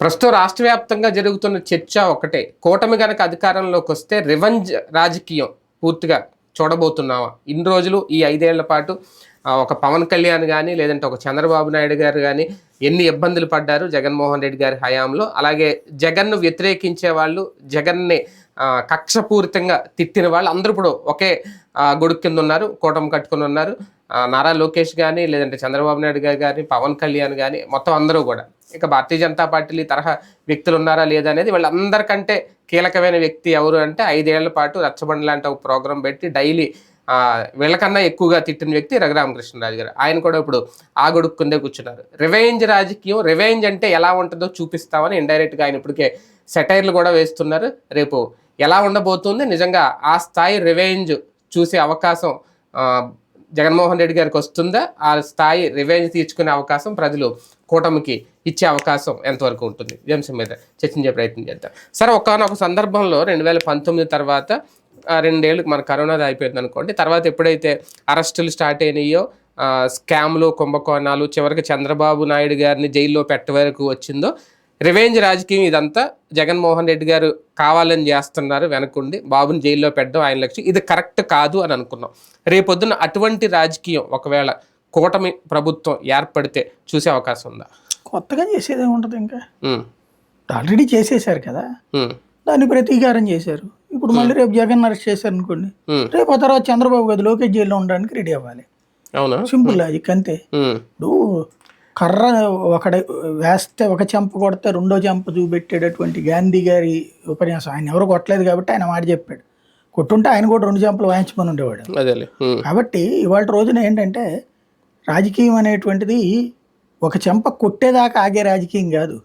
ప్రస్తుతం రాష్ట్ర వ్యాప్తంగా జరుగుతున్న చర్చ ఒకటే. కూటమి గనక అధికారంలోకి వస్తే రివెంజ్ రాజకీయం పూర్తిగా చూడబోతున్నావా? ఇన్ని రోజులు ఈ ఐదేళ్ళ పాటు ఒక పవన్ కళ్యాణ్ కానీ లేదంటే ఒక చంద్రబాబు నాయుడు గారు కానీ ఎన్ని ఇబ్బందులు పడ్డారు జగన్మోహన్ రెడ్డి గారి హయాంలో. అలాగే జగన్ను వ్యతిరేకించే వాళ్ళు జగన్ని కక్షపూరితంగా తిట్టిన వాళ్ళు అందరూ ఇప్పుడు ఒకే గొడుగు కింద ఉన్నారు కూటమి కట్టుకుని ఉన్నారు. నారా లోకేష్ కానీ లేదంటే చంద్రబాబు నాయుడు గారు కానీ పవన్ కళ్యాణ్ కానీ మొత్తం అందరూ కూడా. ఇక భారతీయ జనతా పార్టీ తరహా వ్యక్తులు ఉన్నారా లేదా అనేది వాళ్ళందరికంటే కీలకమైన వ్యక్తి ఎవరు అంటే ఐదేళ్ళ పాటు రచ్చబండ లాంటి ఒక ప్రోగ్రాం పెట్టి డైలీ వీళ్ళకన్నా ఎక్కువగా తిట్టిన వ్యక్తి రఘురామకృష్ణరాజు గారు. ఆయన కూడా ఇప్పుడు ఆ కూర్చున్నారు. రివెంజ్ రాజకీయం రివెంజ్ అంటే ఎలా ఉంటుందో చూపిస్తామని ఇండైరెక్ట్గా ఆయన ఇప్పటికే సెటైర్లు కూడా వేస్తున్నారు. రేపు ఎలా ఉండబోతుంది? నిజంగా ఆ స్థాయి రివెంజ్ చూసే అవకాశం జగన్మోహన్ రెడ్డి గారికి వస్తుందా? ఆ స్థాయి రివెంజ్ తీర్చుకునే అవకాశం ప్రజలు కూటమికి ఇచ్చే అవకాశం ఎంతవరకు ఉంటుంది? ఈ అంశం మీద చర్చించే ప్రయత్నం చేద్దాం. సరే ఒకనొక సందర్భంలో రెండు వేల పంతొమ్మిది తర్వాత రెండేళ్ళకి రెండేళ్ళు మన కరోనాది అయిపోయింది అనుకోండి తర్వాత ఎప్పుడైతే అరెస్టులు స్టార్ట్ అయినాయో స్కామ్లు కుంభకోణాలు చివరికి చంద్రబాబు నాయుడు గారిని జైల్లో పెట్టవరకు వచ్చిందో రివెంజ్ రాజకీయం ఇదంతా జగన్మోహన్ రెడ్డి గారు కావాలని చేస్తున్నారు వెనకుండి బాబుని జైల్లో పెట్టడం ఆయన లక్ష్యం. ఇది కరెక్ట్ కాదు అని అనుకున్నాం. రేపొద్దున అటువంటి రాజకీయం ఒకవేళ కూటమి ప్రభుత్వం ఏర్పడితే చూసే అవకాశం ఉందా? కొత్తగా చేసేది ఏముంటుంది ఇంకా. ఆల్రెడీ చేసేసారు కదా. దాన్ని ప్రతీకారం చేశారు. ఇప్పుడు మళ్ళీ రేపు జగన్ అరెస్ట్ చేశారు అనుకోండి. రేపు ఆ తర్వాత చంద్రబాబు గది లోకేష్ జైల్లో ఉండడానికి రెడీ అవ్వాలి. అవునా? సింపుల్ లాజిక్ అంతే. ఇప్పుడు కర్ర ఒకడ వేస్తే ఒక చెంప కొడితే రెండో చెంప చూపెట్టేటటువంటి గాంధీ గారి ఉపన్యాసం ఆయన ఎవరు కొట్టలేదు కాబట్టి ఆయన మాట చెప్పాడు. కొట్టుంటే ఆయన కూడా రెండు చెంపలు వాయించమని ఉండేవాడు. కాబట్టి ఇవాళ రోజున ఏంటంటే రాజకీయం అనేటువంటిది ఒక చెంప కొట్టేదాకా ఆగే రాజకీయం కాదు.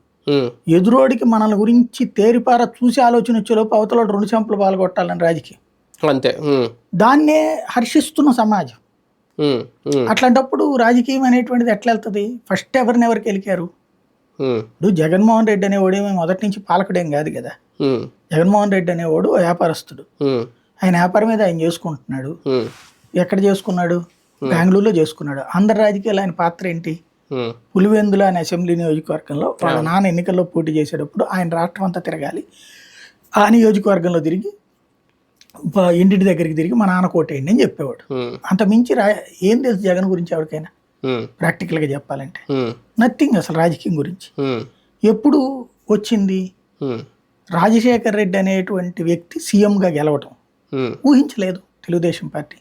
ఎదురోడికి మనల గురించి తేరిపార చూసి ఆలోచన వచ్చేలోపు అవతల రెండు చెంపలు పాల్గొట్టాలని రాజకీయం. అంతే. దాన్నే హర్షిస్తున్న సమాజం. అట్లాంటప్పుడు రాజకీయం అనేటువంటిది ఎట్లా వెళ్తుంది? ఫస్ట్ ఎవరిని ఎవరికి ఉమ్, ఇప్పుడు జగన్మోహన్ రెడ్డి అనేవాడు ఏమీ మొదటి నుంచి పాలకుడేం కాదు కదా. జగన్మోహన్ రెడ్డి అనేవాడు వ్యాపారస్తుడు. ఆయన వ్యాపారం మీద ఆయన చేసుకుంటున్నాడు. ఎక్కడ చేసుకున్నాడు? బెంగళూరులో చేసుకున్నాడు. ఆంధ్ర రాజకీయాలు ఆయన పాత్ర ఏంటి? పులివెందుల అనే అసెంబ్లీ నియోజకవర్గంలో వాళ్ళ నాన్న ఎన్నికల్లో పోటీ చేసేటప్పుడు ఆయన రాష్ట్రం అంతా తిరగాలి. ఆ నియోజకవర్గంలో తిరిగి ఇంటింటి దగ్గరికి తిరిగి మా నాన్న కోటేయండి అని చెప్పేవాడు. అంత మించి రా ఏం తెలుసు జగన్ గురించి ఎవరికైనా? ప్రాక్టికల్గా చెప్పాలంటే. నథింగ్ అసలు రాజకీయం గురించి. ఎప్పుడు వచ్చింది? రాజశేఖర్ రెడ్డి అనేటువంటి వ్యక్తి సీఎంగా గెలవటం. ఊహించలేదు తెలుగుదేశం పార్టీ.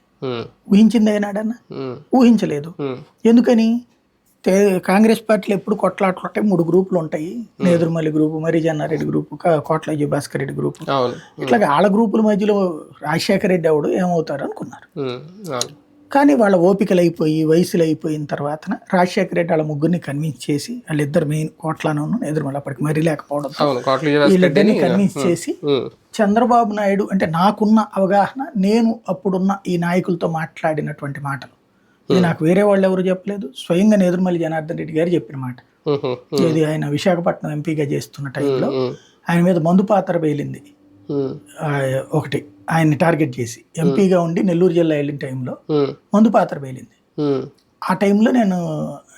ఊహించింది ఉమ్, ఊహించలేదు. ఎందుకని? కాంగ్రెస్ పార్టీలో ఎప్పుడు కొట్లాటలు ఉంటాయి? మూడు గ్రూపులు ఉంటాయి. నేదురుమల్లి గ్రూపు మరి జన్నారెడ్డి గ్రూపు కోట్ల భాస్కర్ రెడ్డి గ్రూపు. అవును. ఇట్లా వాళ్ళ గ్రూపుల మధ్యలో రాజశేఖర రెడ్డి అవడు ఏమవుతారు అనుకున్నారు. కానీ వాళ్ళ ఓపికలు అయిపోయి వయసులు అయిపోయిన తర్వాత రాజశేఖర రెడ్డి వాళ్ళ ముగ్గురిని కన్విన్స్ చేసి వాళ్ళిద్దరు మెయిన్ కోట్లను ఎదురుమల్లి అప్పటికి మరీ లేకపోవడం. విజయభాస్కర్ వీళ్ళిద్దరిని కన్విన్స్ చేసి చంద్రబాబు నాయుడు అంటే నాకున్న అవగాహన నేను అప్పుడున్న ఈ నాయకులతో మాట్లాడినటువంటి మాటలు. ఇది నాకు వేరే వాళ్ళు ఎవరు చెప్పలేదు. స్వయంగా నేదురుమల్లి జనార్దన్ రెడ్డి గారు చెప్పిన మాట. ఇది ఆయన విశాఖపట్నం ఎంపీగా చేస్తున్న టైంలో ఆయన మీద మందు పాత్ర పేలింది. ఒకటి. ఆయన్ని టార్గెట్ చేసి. ఎంపీగా ఉండి నెల్లూరు జిల్లా వెళ్ళిన టైంలో మందు పాత్ర పేలింది. ఆ టైంలో నేను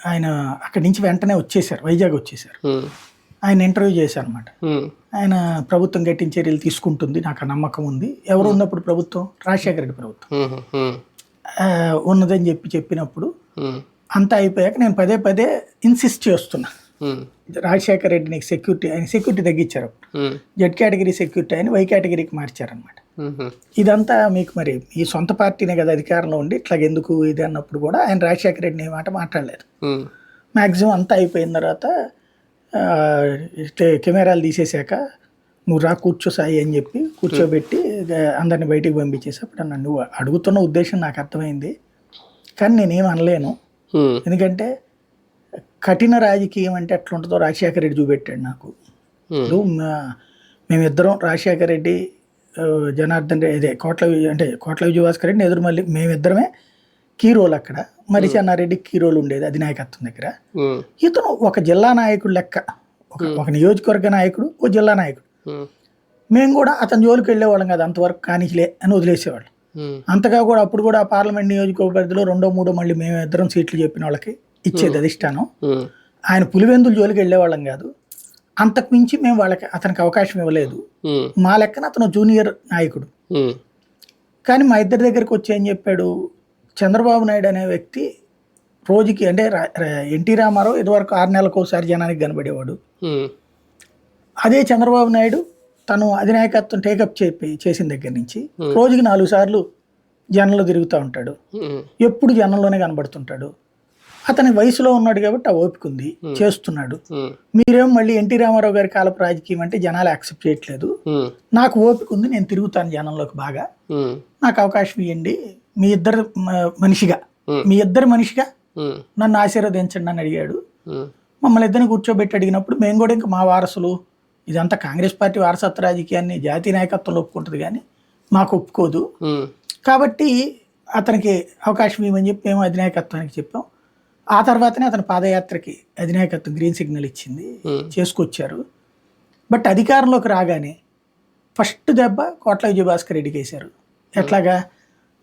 ఆయన అక్కడి నుంచి వెంటనే వచ్చేసారు వైజాగ్ వచ్చేసారు ఆయన ఇంటర్వ్యూ చేశాను అనమాట ఆయన ప్రభుత్వం గట్టిన చర్యలు తీసుకుంటుంది. నాకు ఆ నమ్మకం ఉంది. ఎవరు ఉన్నప్పుడు ప్రభుత్వం? రాజశేఖర రెడ్డి ప్రభుత్వం. ఉన్నదని చెప్పి చెప్పినప్పుడు అంతా అయిపోయాక నేను పదే పదే ఇన్సిస్ట్ చేస్తున్నా. రాజశేఖర రెడ్డి నీకు సెక్యూరిటీ ఆయన సెక్యూరిటీ తగ్గించారు. జెడ్ కేటగిరీ సెక్యూరిటీ అని వై కేటగిరీకి మార్చారనమాట ఇదంతా మీకు మరి ఈ సొంత పార్టీనే కదా అధికారంలో ఉండి ఇట్లా ఎందుకు ఇది అన్నప్పుడు కూడా ఆయన రాజశేఖర రెడ్డిని మాట మాట్లాడలేదు. మ్యాక్సిమం అంతా అయిపోయిన తర్వాత కెమెరాలు తీసేశాక నువ్వు రా కూర్చో సాయి అని చెప్పి కూర్చోబెట్టి అందరిని బయటికి పంపించేసి అప్పుడు నువ్వు అడుగుతున్న ఉద్దేశం నాకు అర్థమైంది. కానీ నేనేం అనలేను. ఎందుకంటే కఠిన రాజకీయం అంటే ఎట్లా ఉంటుందో రాజశేఖర రెడ్డి చూపెట్టాడు నాకు. ఇప్పుడు మేమిద్దరం రాజశేఖర రెడ్డి జనార్దన్ రెడ్డి అదే కోట్ల అంటే కోట్ల విజయభాస్కర్ రెడ్డి ఎదురు మళ్ళీ మేమిద్దరమే కీ రోల్ అక్కడ. మరి చెన్నారెడ్డి కీ రోల్ ఉండేది అధినాయకత్వం దగ్గర. ఇతను ఒక జిల్లా నాయకుడు లెక్క. ఒక ఒక నియోజకవర్గ నాయకుడు ఒక జిల్లా నాయకుడు. మేము కూడా అతని జోలికి వెళ్ళేవాళ్ళం కదా అంతవరకు కానీలే అని వదిలేసేవాళ్ళం. అంతగా కూడా అప్పుడు కూడా పార్లమెంట్ నియోజకవర్గ పరిధిలో రెండో మూడో మళ్ళీ మేము ఇద్దరం సీట్లు చెప్పిన వాళ్ళకి ఇచ్చేది అధిష్టానం. ఆయన పులివెందుల జోలికి వెళ్ళేవాళ్ళం కాదు. అంతకు మించి మేము వాళ్ళకి అతనికి అవకాశం ఇవ్వలేదు. మా లెక్కన అతను జూనియర్ నాయకుడు. కానీ మా ఇద్దరి దగ్గరికి వచ్చి ఏం చెప్పాడు? చంద్రబాబు నాయుడు అనే వ్యక్తి రోజుకి అంటే ఎన్టీ రామారావు ఇదివరకు ఆరు నెలలకు ఒకసారి జనానికి కనబడేవాడు. అదే చంద్రబాబు నాయుడు తను అధినాయకత్వం టేకప్ చెప్పి చేసిన దగ్గర నుంచి రోజుకి నాలుగు సార్లు జనంలో తిరుగుతూ ఉంటాడు. ఉమ్, ఎప్పుడు జనంలోనే కనబడుతుంటాడు. అతని వయసులో ఉన్నాడు కాబట్టి ఆ ఓపిక ఉంది. చేస్తున్నాడు. ఉమ్, మీరేం మళ్ళీ ఎన్టీ రామారావు గారి కాలపు రాజకీయం అంటే జనాలు యాక్సెప్ట్ చేయట్లేదు. నాకు ఓపిక ఉంది నేను తిరుగుతాను జనంలోకి బాగా. నాకు అవకాశం ఇవ్వండి మీ ఇద్దరు మనిషిగా. Hmm. మీ ఇద్దరు మనిషిగా నన్ను ఆశీర్వదించండి అని అడిగాడు. మమ్మల్ని ఇద్దరిని కూర్చోబెట్టి అడిగినప్పుడు మేము కూడా ఇంకా మా వారసులు ఇదంతా కాంగ్రెస్ పార్టీ వారసత్వ రాజకీయాన్ని జాతీయ నాయకత్వంలో ఒప్పుకుంటుంది కానీ మాకు ఒప్పుకోదు. కాబట్టి అతనికి అవకాశం ఇవ్వమని చెప్పి మేము అధినాయకత్వానికి చెప్పాం. ఆ తర్వాతనే అతని పాదయాత్రకి అధినాయకత్వం గ్రీన్ సిగ్నల్ ఇచ్చింది చేసుకొచ్చారు. బట్ అధికారంలోకి రాగానే ఫస్ట్ దెబ్బ కోట్ల విజయభాస్కర్ రెడ్డికి వేశారు. ఎట్లాగా?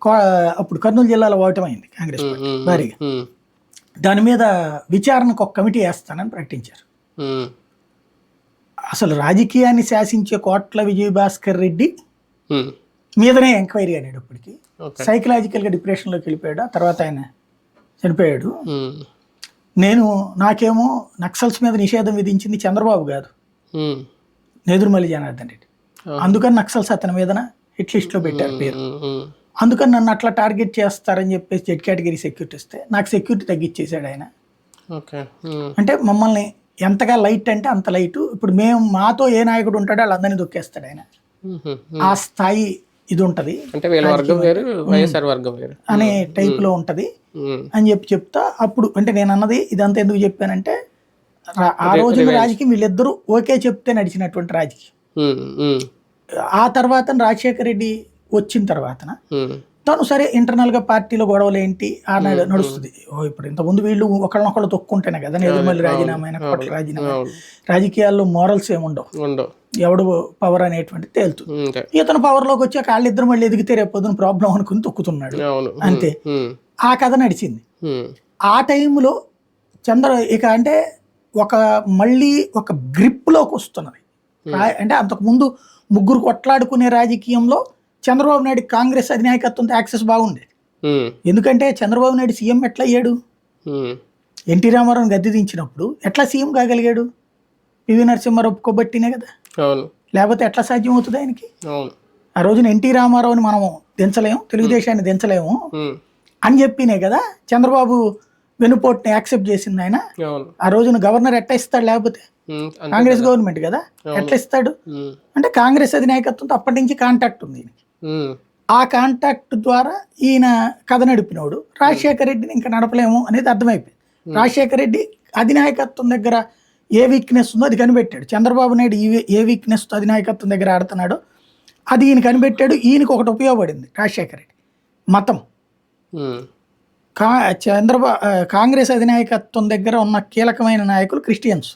కో- అప్పుడు కర్నూలు జిల్లాలో ఓటమైంది కాంగ్రెస్ భారీగా. దాని మీద విచారణకు ఒక కమిటీ వేస్తానని ప్రకటించారు. అసలు రాజకీయాన్ని శాసించే కోట్ల విజయభాస్కర్ రెడ్డి మీదనే ఎంక్వైరీ అనేటప్పటికి ఓకే. సైకలాజికల్గా డిప్రెషన్లోకి వెళ్ళిపోయాడు ఆ తర్వాత ఆయన చనిపోయాడు. నేను నాకేమో నక్సల్స్ మీద నిషేధం విధించింది చంద్రబాబు కాదు. నేదురుమల్లి జనార్దన్ రెడ్డి. అందుకని నక్సల్స్ అతని మీదన హిట్ లిస్ట్లో పెట్టారు పేరు. అందుకని నన్ను అట్లా టార్గెట్ చేస్తారని చెప్పేసి జెడ్ కేటగిరీ సెక్యూరిటీ ఇస్తే నాకు సెక్యూరిటీ తగ్గించేశాడు ఆయన. అంటే మమ్మల్ని ఎంతగా లైట్ అంటే అంత లైట్. ఇప్పుడు మేము మాతో ఏ నాయకుడు ఉంటాడో వాళ్ళందరినీ దొక్కేస్తాడు ఆయన. ఆ స్థాయి ఇది ఉంటది. అంటే వీళ్ళ వర్గం వేరు వైఎస్ఆర్ వర్గం వేరు. అనే టైప్లో ఉంటది. ఉమ్, అని చెప్పి చెప్తా. అప్పుడు అంటే నేను అన్నది ఇదంతా ఎందుకు చెప్పానంటే ఆ రోజున రాజకీయం వీళ్ళిద్దరూ ఓకే చెప్తే నడిచినటువంటి రాజకీయం. ఆ తర్వాత రాజశేఖర రెడ్డి వచ్చిన తర్వాతన ఉమ్, తను సరే ఇంటర్నల్గా పార్టీలో గొడవలు ఏంటి? ఆ నడు- నడుస్తుంది. ఓ ఇప్పుడు ఇంతకుముందు వీళ్ళు ఒకళ్ళనొకళ్ళు తొక్కుంటేనే కదా నేదుమల్లి రాజీనామా అయిన రాజీనామా రాజకీయాల్లో మోరల్స్ ఏముండవు. ఉండవు. ఎవడు పవర్ అనేటువంటి తేలుతుంది. ఇతను పవర్లోకి వచ్చాక వాళ్ళిద్దరు మళ్ళీ ఎదిగితే రేపు ప్రాబ్లం అనుకుని తొక్కుతున్నాడు. అంతే. ఆ కథ నడిచింది. ఆ టైంలో చంద్ర ఇక అంటే ఒక మళ్ళీ ఒక గ్రిప్లోకి వస్తున్నది. అంటే అంతకు ముందు ముగ్గురు కొట్లాడుకునే రాజకీయంలో చంద్రబాబు నాయుడు కాంగ్రెస్ అధినాయకత్వంతో యాక్సెస్ బాగుండేది ఉమ్, ఎందుకంటే చంద్రబాబు నాయుడు సీఎం ఎట్లా అయ్యాడు? ఎన్టీ రామారావుని గద్దె దించినప్పుడు ఎట్లా సీఎం కాగలిగాడు? పివి నరసింహారావు ఒప్పుకోబట్టినే కదా? లేకపోతే ఎట్లా సాధ్యం అవుతుంది ఆయనకి ఆ రోజున ఎన్టీ రామారావుని మనము దించలేము తెలుగుదేశాన్ని దించలేము అని చెప్పినే కదా చంద్రబాబు వెనుపోటుని యాక్సెప్ట్ చేసింది ఆయన. ఆ రోజున గవర్నర్ ఎట్లా ఇస్తాడు లేకపోతే? కాంగ్రెస్ గవర్నమెంట్ కదా? ఎట్లా ఇస్తాడు? అంటే కాంగ్రెస్ అధినాయకత్వంతో అప్పటి నుంచి కాంటాక్ట్ ఉంది ఆ కాంటాక్ట్ ద్వారా ఈయన కథ నడిపినోడు. రాజశేఖర రెడ్డిని ఇంకా నడపలేము అనేది అర్థమైపోయింది. రాజశేఖర రెడ్డి అధినాయకత్వం దగ్గర ఏ వీక్నెస్ ఉందో అది కనిపెట్టాడు. చంద్రబాబు నాయుడు ఈ ఏ వీక్నెస్ అధినాయకత్వం దగ్గర ఆడుతున్నాడో అది ఈయన కనిపెట్టాడు. ఈయనకి ఒకటి ఉపయోగపడింది రాజశేఖర రెడ్డి. మతం. కా చంద్రబాబు కాంగ్రెస్ అధినాయకత్వం దగ్గర ఉన్న కీలకమైన నాయకులు క్రిస్టియన్స్.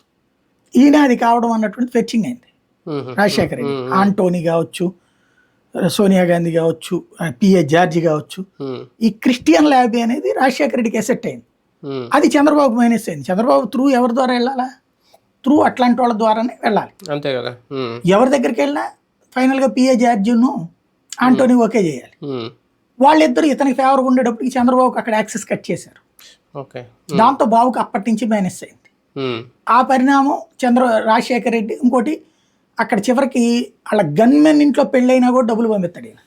ఈయన అది కావడం అన్నటువంటి ఫెచ్చింగ్ అయింది. రాజశేఖర రెడ్డి. ఆంటోనీ కావచ్చు సోనియా గాంధీ కావచ్చు పిఏ జార్జి కావచ్చు ఈ క్రిస్టియన్ ల్యాబీ అనేది రాజశేఖర రెడ్డికి ఎసెట్ అయింది. అది చంద్రబాబు మైనస్ అయింది. చంద్రబాబు త్రూ ఎవరి ద్వారా వెళ్ళాలా? త్రూ అట్లాంటి వాళ్ళ ద్వారానే వెళ్ళాలి. అంతే కదా. ఎవరి దగ్గరికి వెళ్ళినా ఫైనల్గా పిఏ జార్జిను ఆంటోనీ ఓకే చేయాలి. వాళ్ళిద్దరు ఇతనికి ఫేవర్గా ఉండేటప్పటికి చంద్రబాబుకి అక్కడ యాక్సెస్ కట్ చేశారు. దాంతో బాబుకి అప్పటి నుంచి మైనస్ అయింది. ఆ పరిణామం చంద్ర రాజశేఖర రెడ్డి ఇంకోటి అక్కడ చివరికి వాళ్ళ గన్మెన్ ఇంట్లో పెళ్ళైనా కూడా డబ్బులు పంపిస్తాడు ఈయన.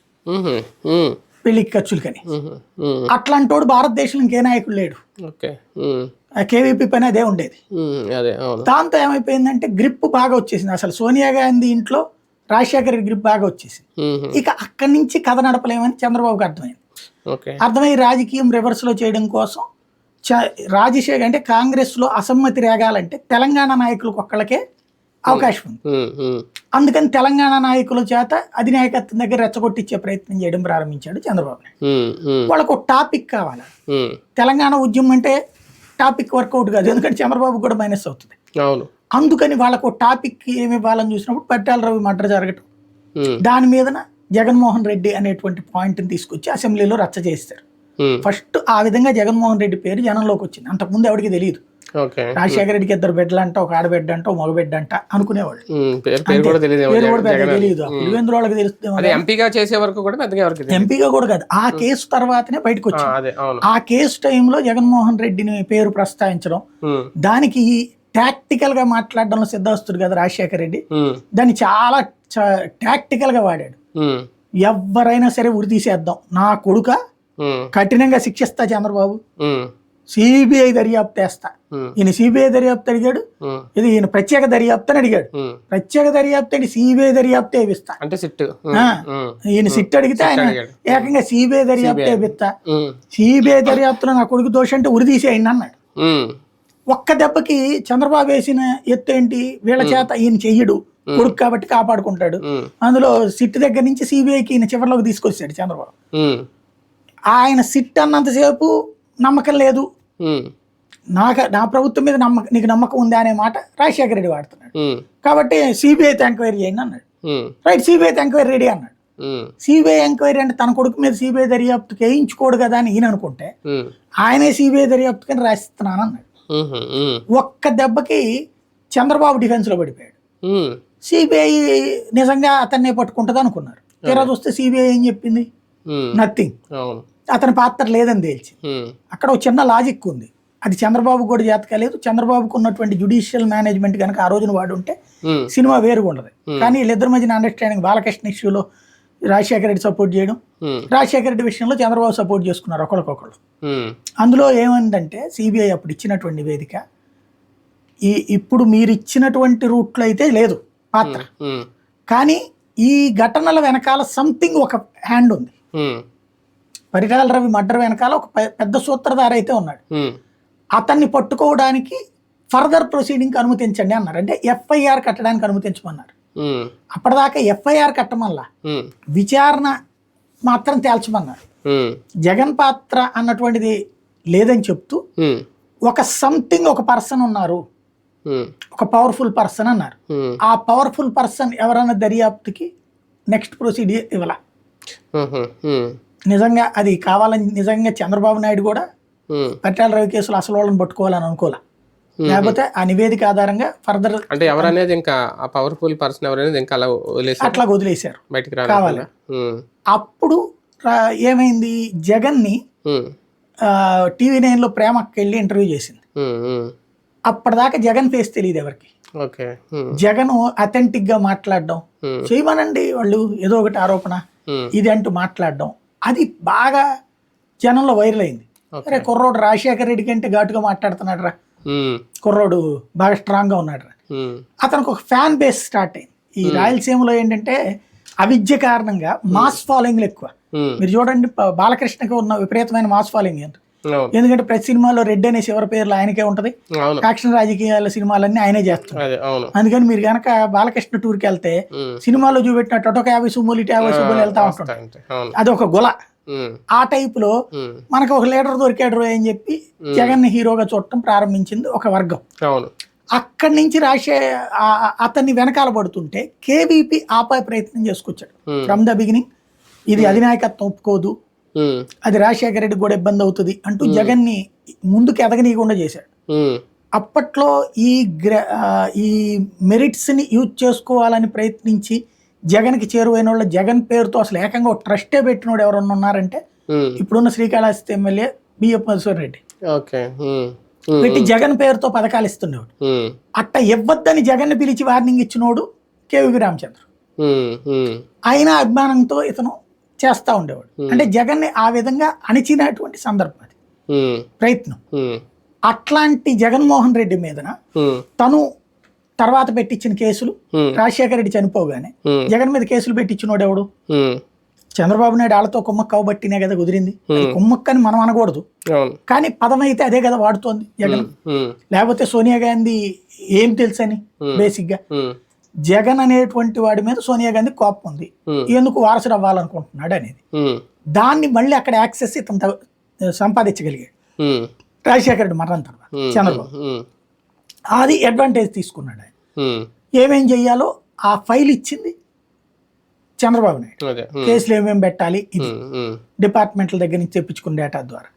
పెళ్ళికి ఖర్చులకని. ఉమ్, ఉమ్, అట్లాంటోడు భారతదేశంలో ఇంకే నాయకుడు లేడు. కేవీపీ పని అదే ఉండేది. దాంతో ఏమైపోయిందంటే గ్రిప్ బాగా వచ్చేసింది. అసలు సోనియా గాంధీ ఇంట్లో రాజశేఖర రెడ్డి గ్రిప్ బాగా వచ్చేసింది. ఇక అక్కడి నుంచి కథ నడపలేమని చంద్రబాబుకి అర్థమైంది. అర్థమై రాజకీయం రివర్స్లో చేయడం కోసం రాజశేఖర్ అంటే కాంగ్రెస్లో అసమ్మతి రేగాలంటే తెలంగాణ నాయకులకు ఒక్కళ్ళకే అవకాశం ఉంది. అందుకని తెలంగాణ నాయకుల చేత అధినాయకత్వం దగ్గర రెచ్చగొట్టించే ప్రయత్నం చేయడం ప్రారంభించాడు చంద్రబాబు నాయుడు. వాళ్ళకు ఒక టాపిక్ కావాలి. తెలంగాణ ఉద్యమం అంటే టాపిక్ వర్కౌట్ కాదు ఎందుకంటే చంద్రబాబు కూడా మైనస్ అవుతుంది. అవును. అందుకని వాళ్ళకు ఒక టాపిక్ ఏమి ఇవ్వాలని చూసినప్పుడు పట్టాల రవి మర్డర్ జరగటం. దాని మీదన జగన్మోహన్ రెడ్డి అనేటువంటి పాయింట్ని తీసుకొచ్చి అసెంబ్లీలో రచ్చ చేస్తారు ఫస్ట్ ఆ విధంగా జగన్మోహన్ రెడ్డి పేరు జనంలోకి వచ్చింది. అంతకుముందు ఎవరికి తెలియదు. రాజశేఖర రెడ్డికి ఇద్దరు బిడ్డలు అంట ఒక ఆడబిడ్డ అంట ఒక మగబిడ్డ అంట అనుకునేవాళ్ళు తెలియదు వాళ్ళకి తెలుస్తుంది ఎంపీగా చేసే వరకు కూడా పెద్దగా. ఎంపీగా కూడా కాదు. ఆ కేసు తర్వాతనే బయటకు వచ్చింది ఆ కేసు టైంలో జగన్మోహన్ రెడ్డిని పేరు ప్రస్తావించడం దానికి టాక్టికల్గా మాట్లాడడంలో సిద్ధాస్తుడు కదా రాజశేఖర రెడ్డి. దాన్ని చాలా టాక్టికల్గా వాడాడు. ఎవరైనా సరే ఉరి తీసేద్దాం. నా కొడుక కఠినంగా శిక్షిస్తా చంద్రబాబు. సిబిఐ దర్యాప్తు వేస్తా ఈయన సిబిఐ దర్యాప్తు అడిగాడు. ఇది ఈయన ప్రత్యేక దర్యాప్తు అని అడిగాడు. ప్రత్యేక దర్యాప్తు అంటే సిబిఐ దర్యాప్తు వేపిస్తా అంటే సిట్ ఈయన సిట్ అడిగితే ఆయన. ఏకంగా సిబిఐ దర్యాప్తు ఉమ్, సిబిఐ దర్యాప్తులో నా కొడుకు దోషం అంటే ఉరి తీసేయండి అన్నాడు. ఒక్క దెబ్బకి చంద్రబాబు వేసిన ఎత్తు ఏంటి? వీళ్ళ చేత ఈయన చెయ్యడు. కొడుకు కాబట్టి కాపాడుకుంటాడు. అందులో సిట్ దగ్గర నుంచి సిబిఐకి ఈయన చివరిలోకి తీసుకొచ్చాడు చంద్రబాబు. ఆయన సిట్ అన్నంతసేపు నమ్మకం లేదు. నాకు నా ప్రభుత్వం మీద నమ్మకం నీకు నమ్మకం ఉందా అనే మాట రాజశేఖర రెడ్డి వాడుతున్నాడు. కాబట్టి సిబిఐతో ఎంక్వైరీ చేయండి అన్నాడు. రైట్ సిబిఐతో ఎంక్వైరీ రెడీ అన్నాడు. సిబిఐ ఎంక్వైరీ అంటే తన కొడుకు మీద సిబిఐ దర్యాప్తుకి వేయించుకోడు కదా అని ఈయన అనుకుంటే ఆయనే సిబిఐ దర్యాప్తుకని రాసిస్తున్నాను అన్నాడు. ఒక్క దెబ్బకి చంద్రబాబు డిఫెన్స్లో పడిపోయాడు. ఉమ్, సిబిఐ నిజంగా అతన్నే పట్టుకుంటుంది అనుకున్నారు తీరా చూస్తే సిబిఐ ఏం చెప్పింది? నథింగ్ అతని పాత్ర లేదని తేల్చి అక్కడ ఒక చిన్న లాజిక్ ఉంది. అది చంద్రబాబు కూడా జాతకాలేదు చంద్రబాబుకు ఉన్నటువంటి జుడిషియల్ మేనేజ్మెంట్ కనుక ఆ రోజున వాడు ఉంటే సినిమా వేరుగా ఉండదు. కానీ వీళ్ళిద్దరి మధ్యన అండర్స్టాండింగ్ బాలకృష్ణ ఇష్యూలో రాజశేఖర రెడ్డి సపోర్ట్ చేయడం రాజశేఖర రెడ్డి విషయంలో చంద్రబాబు సపోర్ట్ చేసుకున్నారు ఒకరికొకరు అందులో ఏమైందంటే సిబిఐ అప్పుడు ఇచ్చినటువంటి నివేదిక ఈ ఇప్పుడు మీరు ఇచ్చినటువంటి రూట్లో అయితే లేదు పాత్ర. కానీ ఈ ఘటనల వెనకాల సంథింగ్ ఒక హ్యాండ్ ఉంది. పరిటాల రవి మర్డర్ వెనకాల ఒక పెద్ద సూత్రధార అయితే ఉన్నాడు. అతన్ని పట్టుకోవడానికి ఫర్దర్ ప్రొసీడింగ్కి అనుమతించండి అన్నారు. అంటే ఎఫ్ఐఆర్ కట్టడానికి అనుమతించమన్నారు. అప్పటిదాకా ఎఫ్ఐఆర్ కట్టమల్లా విచారణ మాత్రం తేల్చమన్నారు. జగన్ పాత్ర అన్నటువంటిది లేదని చెప్తూ ఒక సంథింగ్ ఒక పర్సన్ ఉన్నారు. ఒక పవర్ఫుల్ పర్సన్ అన్నారు. ఆ పవర్ఫుల్ పర్సన్ ఎవరైనా దర్యాప్తుకి నెక్స్ట్ ప్రొసీడియర్ ఇవ్వాల. నిజంగా అది కావాలని నిజంగా చంద్రబాబు నాయుడు కూడా. పట్టాల రవి కేసులో అసలు వాళ్ళని పట్టుకోవాలని అనుకోలే లేకపోతే ఆ నివేదిక ఆధారంగా ఫర్దర్ అంటే ఎవరనేది ఇంకా ఆ పవర్ఫుల్ పర్సన్ ఎవరనేది ఇంకా అలా వదిలేసి అట్లా వదిలేశారు. బయటికి కావాలి. అప్పుడు ఏమైంది? జగన్ని ఉమ్, టీవీ నైన్లో ప్రేమకి వెళ్ళి ఇంటర్వ్యూ చేసింది. అప్పటిదాకా జగన్ ఫేస్ తెలియదు ఎవరికి. జగన్ అథెంటిక్గా మాట్లాడడం. చేయమనండి వాళ్ళు ఏదో ఒకటి ఆరోపణ. ఇది అంటూ మాట్లాడడం. అది బాగా జనంలో వైరల్ అయింది. అరే కుర్రోడు రాజశేఖర రెడ్డి కంటే ఘాటుగా మాట్లాడుతున్నాడు రా. కుర్రోడు బాగా స్ట్రాంగ్గా ఉన్నాడు రా. అతనికి ఒక ఫ్యాన్ బేస్ స్టార్ట్ అయింది. ఈ రాయలసీమలో ఏంటంటే అవిద్య కారణంగా మాస్ ఫాలోయింగ్లు ఎక్కువ. మీరు చూడండి బాలకృష్ణకి ఉన్న విపరీతమైన మాస్ ఫాలోయింగ్ అవును ఎందుకంటే ప్రతి సినిమాలో రెడ్ అనే చివరి పేర్లు ఆయనకే ఉంటది. యాక్షన్ రాజకీయాల సినిమాలన్నీ ఆయనే అవును. అందుకని మీరు గనక బాలకృష్ణ టూర్కి వెళ్తే సినిమాలో చూపెట్టినట్టు ఒక యాభై సుమ్ములు ఇటు యాభై సుమ్ములు వెళ్తా అది ఒక గుల. ఆ టైపులో ఉమ్, మనకు ఒక లీడర్ దొరికాడు అని చెప్పి జగన్ హీరోగా చూడటం ప్రారంభించింది ఒక వర్గం. అక్కడి నుంచి రాసే అతన్ని వెనకాల పడుతుంటే కేవీపీ ఆపే ప్రయత్నం చేసుకొచ్చాడు. ఫ్రమ్ ద బిగినింగ్ ఇది అధినాయకత్వం ఒప్పుకోదు. అది రాజశేఖర రెడ్డి కూడా ఇబ్బంది అవుతుంది అంటూ జగన్ని ముందుకు ఎదగనీయకుండా చేశాడు. అప్పట్లో ఈ ఈ మెరిట్స్ని యూజ్ చేసుకోవాలని ప్రయత్నించి జగన్కి చేరువైన వాళ్ళు జగన్ పేరుతో అసలు ఏకంగా ట్రస్టే పెట్టినోడు ఎవరన్నా ఉన్నారంటే ఇప్పుడున్న శ్రీకాళహస్తి ఎమ్మెల్యే బిఎఫ్ మధుసూర్ రెడ్డి. పెట్టి జగన్ పేరుతో పథకాలు ఇస్తుండేవాడు ఉమ్, అట్ట ఇవ్వద్దని జగన్ పిలిచి వార్నింగ్ ఇచ్చినోడు కేవీ రామచంద్ర. ఆయన అభిమానంతో ఇతను చేస్తా ఉండేవాడు. అంటే జగన్ని ఆ విధంగా అణిచినటువంటి సందర్భం అది. ప్రయత్నం. అట్లాంటి జగన్మోహన్ రెడ్డి మీదన తను తర్వాత పెట్టించిన కేసులు రాజశేఖర రెడ్డి చనిపోగానే జగన్ మీద కేసులు పెట్టించినోడు ఎవడు? చంద్రబాబు నాయుడు వాళ్ళతో కుమ్మక్క అవబట్టినే కదా కుదిరింది. కుమ్మక్కని మనం అనకూడదు. కానీ పదం అయితే అదే కదా వాడుతోంది జగన్. లేకపోతే సోనియా గాంధీ ఏం తెలుసని బేసిక్గా జగన్ అనేటువంటి వాడి మీద సోనియా గాంధీ కోపం ఉంది. ఎందుకు వారసుడు అవ్వాలనుకుంటున్నాడు అనేది. దాన్ని మళ్ళీ అక్కడ యాక్సెస్ ఇతను సంపాదించగలిగాడు. రాజశేఖర రెడ్డి మరణం తర్వాత చంద్రబాబు. అది అడ్వాంటేజ్ తీసుకున్నాడు ఆయన. ఏమేం చెయ్యాలో ఆ ఫైల్ ఇచ్చింది చంద్రబాబు నాయుడు. కేసులు ఏమేమి పెట్టాలి ఇది. డిపార్ట్మెంట్ల దగ్గర నుంచి తెప్పించుకున్న డేటా ద్వారా.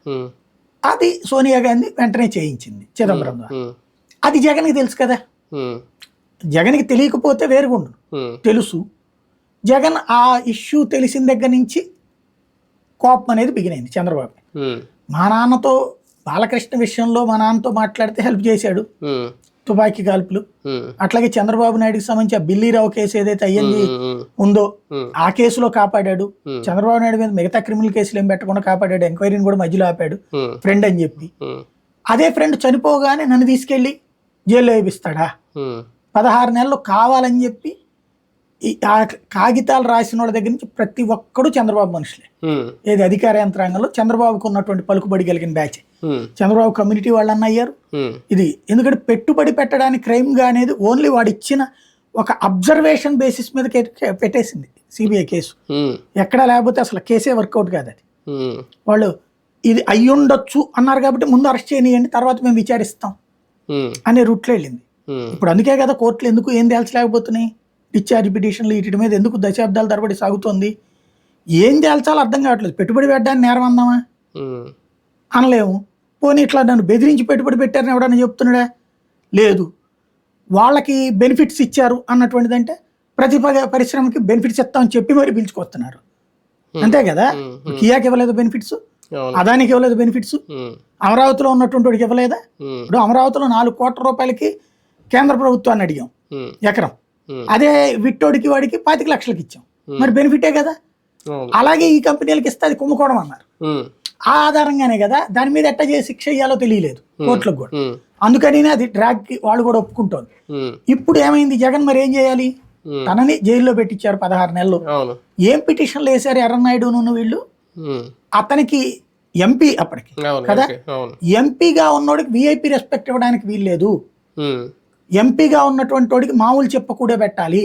అది సోనియా గాంధీ వెంటనే చేయించింది చిదంబరం ద్వారా. అది జగన్కి తెలుసు కదా. జగన్కి తెలియకపోతే వేరుగుండు. తెలుసు. జగన్ ఆ ఇష్యూ తెలిసిన దగ్గర నుంచి కోపం అనేది బిగినైంది చంద్రబాబు. మా నాన్నతో బాలకృష్ణ విషయంలో మా నాన్నతో మాట్లాడితే హెల్ప్ చేశాడు. తుపాకీ కాల్పులు. అట్లాగే చంద్రబాబు నాయుడుకి సంబంధించి ఆ బిల్లీరావు కేసు ఏదైతే అయ్యింది ఉందో ఆ కేసులో కాపాడాడు. చంద్రబాబు నాయుడు మీద మిగతా క్రిమినల్ కేసులు ఏం పెట్టకుండా కాపాడాడు. ఎంక్వైరీని కూడా మధ్యలో ఆపాడు. ఫ్రెండ్ అని చెప్పి. అదే ఫ్రెండ్ చనిపోగానే నన్ను తీసుకెళ్ళి జైల్లో వేపిస్తాడా? పదహారు నెలలు కావాలని చెప్పి ఈ ఆ కాగితాలు రాసిన వాళ్ళ దగ్గర నుంచి ప్రతి ఒక్కడు చంద్రబాబు మనుషులే. ఏది అధికార యంత్రాంగంలో చంద్రబాబుకు ఉన్నటువంటి పలుకుబడి కలిగిన బ్యాచ్. చంద్రబాబు కమ్యూనిటీ వాళ్ళన్న అయ్యారు. ఇది ఎందుకంటే పెట్టుబడి పెట్టడానికి క్రైమ్గా అనేది ఓన్లీ వాడు ఇచ్చిన ఒక అబ్జర్వేషన్ బేసిస్ మీద పెట్టేసింది సిబిఐ కేసు. ఎక్కడా లేకపోతే అసలు కేసే వర్కౌట్ కాదు అది. వాళ్ళు ఇది అయ్యుండొచ్చు అన్నారు కాబట్టి ముందు అరెస్ట్ చేయనియండి తర్వాత మేము విచారిస్తాం అనే రూట్లో వెళ్ళింది. ఇప్పుడు అందుకే కదా కోర్టులు ఎందుకు ఏం తేల్చలేకపోతున్నాయి? డిశ్చార్జ్ పిటిషన్లు వీటి మీద ఎందుకు దశాబ్దాల తరబడి సాగుతోంది? ఏం తేల్చాలో అర్థం కావట్లేదు. పెట్టుబడి పెట్టడానికి నేరం అందామా? ఉమ్, అనలేము. పోనీ ఇట్లా నన్ను బెదిరించి పెట్టుబడి పెట్టారని ఎవడన్నా చెప్తున్నాడా? లేదు. వాళ్ళకి బెనిఫిట్స్ ఇచ్చారు అన్నటువంటిదంటే ప్రతి ప- పరిశ్రమకి బెనిఫిట్స్ ఇస్తామని చెప్పి మరి పిలుచుకొస్తున్నారు. అంతే కదా? కియాకి ఇవ్వలేదు బెనిఫిట్స్ అదానికి ఇవ్వలేదు బెనిఫిట్స్ అమరావతిలో ఉన్నటువంటి వాడికి ఇవ్వలేదా? ఇప్పుడు అమరావతిలో నాలుగు కోట్ల రూపాయలకి కేంద్ర ప్రభుత్వాన్ని అడిగాం. ఎకరం. అదే విట్టోడికి వాడికి పాతిక లక్షలకి ఇచ్చాం. మరి బెనిఫిటే కదా? అలాగే ఈ కంపెనీలకి ఇస్తే అది కుంభకోణం అన్నారు. ఆ ఆధారంగానే కదా దాని మీద ఎట్ట చేసి శిక్ష ఇయ్యాలో తెలియలేదు కోర్టులకు కూడా. అందుకని అది డ్రాగ్ వాళ్ళు కూడా ఒప్పుకుంటోంది. ఇప్పుడు ఏమైంది? జగన్ మరి ఏం చేయాలి? తనని జైల్లో పెట్టించారు పదహారు నెలలు. ఏం పిటిషన్లు వేశారు ఎర్రనాయుడు నువ్వు వీళ్ళు? అతనికి ఎంపీ అప్పటికి. కదా? ఎంపీగా ఉన్నోడికి విఐపి రెస్పెక్ట్ ఇవ్వడానికి వీల్లేదు. ఎంపీగా ఉన్నటువంటి వాడికి మామూలు చెప్ప కూడా పెట్టాలి.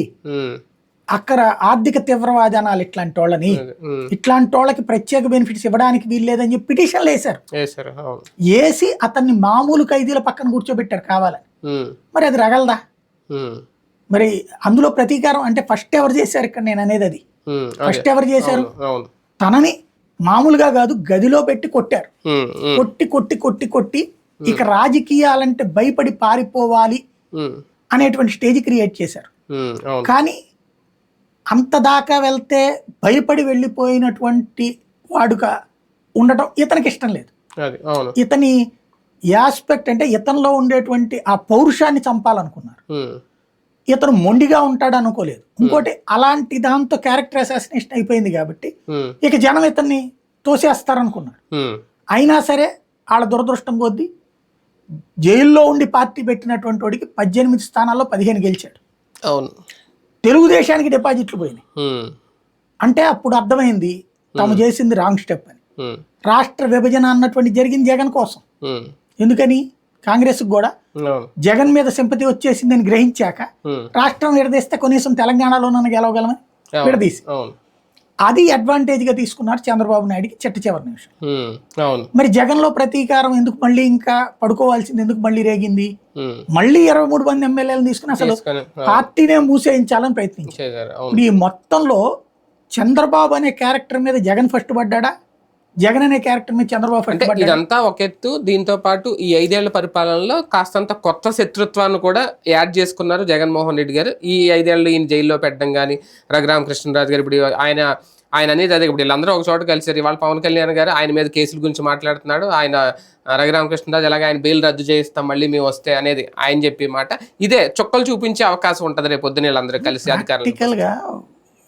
అక్కడ ఆర్థిక తీవ్రవాది అనాలి ఇట్లాంటి వాళ్ళని ఇట్లాంటి వాళ్ళకి ప్రత్యేక బెనిఫిట్స్ ఇవ్వడానికి వీల్లేదని చెప్పి పిటిషన్లు వేశారు. వేసి అతన్ని మామూలు ఖైదీల పక్కన కూర్చోబెట్టారు కావాలని. మరి అది రగలదా? మరి అందులో ప్రతీకారం అంటే ఫస్ట్ ఎవరు చేశారు ఇక్కడ నేను అనేది అది. ఫస్ట్ ఎవరు చేశారు? తనని మామూలుగా కాదు గదిలో పెట్టి కొట్టారు. కొట్టి కొట్టి కొట్టి కొట్టి ఇక రాజకీయాలంటే భయపడి పారిపోవాలి అనేటువంటి స్టేజ్ క్రియేట్ చేశారు. కానీ అంత దాకా వెళ్తే భయపడి వెళ్ళిపోయినటువంటి వాడుగా ఉండటం ఇతనికి ఇష్టం లేదు. ఇతని యాస్పెక్ట్ అంటే ఇతనిలో ఉండేటువంటి ఆ పౌరుషాన్ని చంపాలనుకున్నారు. ఇతను మొండిగా ఉంటాడు అనుకోలేదు. ఇంకోటి అలాంటి దాంతో క్యారెక్టర్ అసాసినేషన్ అయిపోయింది కాబట్టి ఇక జనం ఇతన్ని తోసేస్తారనుకున్నారు. అయినా సరే వాళ్ళ దురదృష్టం కొద్దీ జైల్లో ఉండి పార్టీ పెట్టినటువంటి వాడికి పద్దెనిమిది స్థానాల్లో పదిహేను గెలిచాడు. అవును. తెలుగుదేశానికి డిపాజిట్లు పోయినాయి. అంటే అప్పుడు అర్థమైంది తాము చేసింది రాంగ్ స్టెప్ అని. రాష్ట్ర విభజన అన్నటువంటి జరిగింది జగన్ కోసం. ఎందుకని? కాంగ్రెస్ కూడా. జగన్ మీద సింపతి వచ్చేసిందని గ్రహించాక రాష్ట్రం విడదీస్తే కనీసం తెలంగాణలోనన్నా గెలవగలమని విడదీసి. అది అడ్వాంటేజ్గా తీసుకున్నారు చంద్రబాబు నాయుడుకి చిట్ట చివరి నిమిషం. మరి జగన్లో ప్రతీకారం ఎందుకు మళ్ళీ ఇంకా పడుకోవాల్సింది ఎందుకు మళ్ళీ రేగింది? మళ్ళీ ఇరవై మూడు మంది ఎమ్మెల్యేలు తీసుకుని అసలు పార్టీనే మూసేయించాలని ప్రయత్నించారు. ఈ మొత్తంలో చంద్రబాబు అనే క్యారెక్టర్ మీద జగన్ ఫస్ట్ పడ్డాడా? జగన్ అనే క్యారెక్టర్ మీద చంద్రబాబు అంటే ఇదంతా ఒక ఎత్తు. దీంతో పాటు ఈ ఐదేళ్ళ పరిపాలనలో కాస్తంత కొత్త శత్రుత్వాన్ని కూడా యాడ్ చేసుకున్నారు జగన్మోహన్ రెడ్డి గారు. ఈ ఐదేళ్ళు ఈయన జైల్లో పెట్టడం కానీ రఘురామకృష్ణరాజు గారు ఇప్పుడు ఆయన ఆయన అనేది అదే ఇప్పుడు వీళ్ళందరూ ఒక చోట కలిసారు ఇవాళ పవన్ కళ్యాణ్ గారు ఆయన మీద కేసుల గురించి మాట్లాడుతున్నాడు. ఆయన రఘురామకృష్ణరాజు ఎలాగ ఆయన బెయిల్ రద్దు చేయిస్తాం మళ్ళీ మేము వస్తే అనేది ఆయన చెప్పే మాట. ఇదే చుక్కలు చూపించే అవకాశం ఉంటుంది రేపు పొద్దున వీళ్ళందరూ కలిసి అధికారులు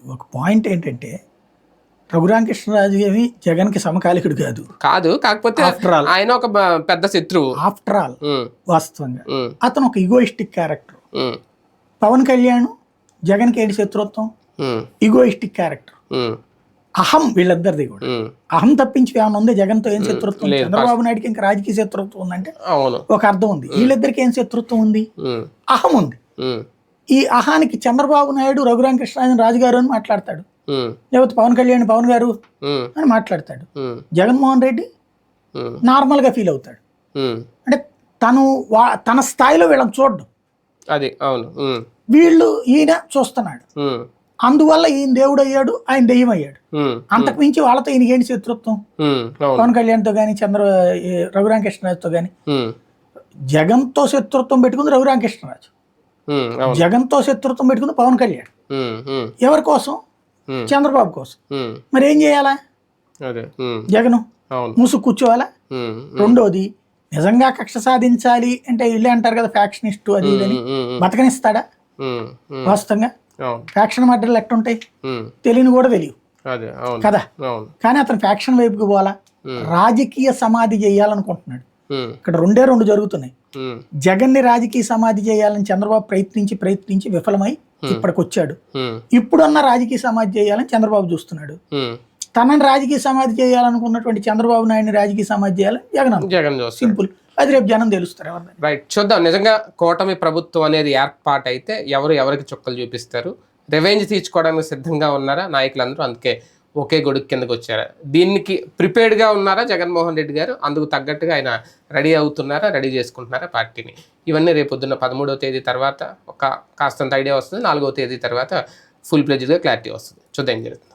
ఒక పాయింట్ ఏంటంటే రఘురామకృష్ణరాజు ఏమి జగన్కి సమకాలికుడు కాదు. కాదు కాకపోతే After all. ఆయన ఒక పెద్ద శత్రువు. ఆఫ్టర్ ఆల్ వాస్తవంగా. అతను ఒక ఇగోయిస్టిక్ క్యారెక్టర్ పవన్ కళ్యాణ్ జగన్కి ఏంటి శత్రుత్వం? ఇగోయిస్టిక్ క్యారెక్టర్ అహం వీళ్ళిద్దరిది కూడా. అహం తప్పించి ఏమైనా ఉంది? జగన్తో ఏం శత్రుత్వం. చంద్రబాబు నాయుడుకి ఇంకా రాజకీయ శత్రుత్వం ఉందంటే ఒక అర్థం ఉంది. వీళ్ళిద్దరికి ఏం శత్రుత్వం ఉంది? అహం ఉంది. ఈ అహానికి చంద్రబాబు నాయుడు రఘురామకృష్ణరాజన్ రాజు గారు అని మాట్లాడతాడు. లేకపోతే పవన్ కళ్యాణ్ పవన్ గారు అని మాట్లాడతాడు. జగన్మోహన్ రెడ్డి నార్మల్గా ఫీల్ అవుతాడు. అంటే తను వా- తన స్థాయిలో వీళ్ళని చూడడం. అది అవును. వీళ్ళు ఈయన చూస్తున్నాడు. అందువల్ల ఈయన దేవుడు అయ్యాడు ఆయన దెయ్యం అయ్యాడు. అంతకు మించి వాళ్ళతో ఈయనకేంటి శత్రుత్వం? పవన్ కళ్యాణ్తో కానీ చంద్ర రఘురామకృష్ణరాజుతో కానీ జగన్తో శత్రుత్వం పెట్టుకుంది రఘురామకృష్ణరాజు. జగన్తో శత్రుత్వం పెట్టుకుంది పవన్ కళ్యాణ్. ఎవరి కోసం? చంద్రబాబు కోసం. మరి ఏం చేయాలా జగను అవును. మూసు కూర్చోవాలా? రెండోది నిజంగా కక్ష సాధించాలి అంటే వీళ్ళే అంటారు కదా ఫ్యాక్షనిస్ట్ అది ఇది అని. ఉమ్, ఉమ్, ఉమ్, బతకనిస్తాడా? వాస్తవంగా? ఫ్యాక్షన్ మర్డర్లు ఎట్టుంటాయి తెలియని కూడా తెలియదు కదా? కానీ అతను ఫ్యాక్షన్ వైపుకి పోవాలా? రాజకీయ సమాధి చేయాలనుకుంటున్నాడు. ఇక్కడ రెండే రెండు జరుగుతున్నాయి. జగన్ని రాజకీయ సమాధి చేయాలని చంద్రబాబు ప్రయత్నించి ప్రయత్నించి విఫలమై ఇప్పటికి వచ్చాడు ఉమ్, ఇప్పుడున్న రాజకీయ సమాధి చేయాలని చంద్రబాబు చూస్తున్నాడు. తనని రాజకీయ సమాధి చేయాలనుకున్నటువంటి చంద్రబాబు నాయుడిని రాజకీయ సమాధి చేయాలని జగన్. జగన్ సింపుల్. అది రేపు జనం తెలుస్తారు రైట్. చూద్దాం. నిజంగా కూటమి ప్రభుత్వం అనేది ఏర్పాటు అయితే ఎవరు ఎవరికి చుక్కలు చూపిస్తారు? రివెంజ్ తీర్చుకోవడానికి సిద్ధంగా ఉన్నారా నాయకులందరూ? అందుకే ఒకే గొడుగు కిందకు వచ్చారా. దీనికి ప్రిపేర్డ్గా ఉన్నారా జగన్మోహన్ రెడ్డి గారు? అందుకు తగ్గట్టుగా ఆయన రెడీ అవుతున్నారా రెడీ చేసుకుంటున్నారా పార్టీని? ఇవన్నీ రేపు పొద్దున్న పదమూడవ తేదీ తర్వాత ఒక కాస్తంత ఐడియా వస్తుంది నాలుగవ తేదీ తర్వాత ఫుల్ ప్లేజ్గా క్లారిటీ వస్తుంది. చూద్దాం జరుగుతుంది.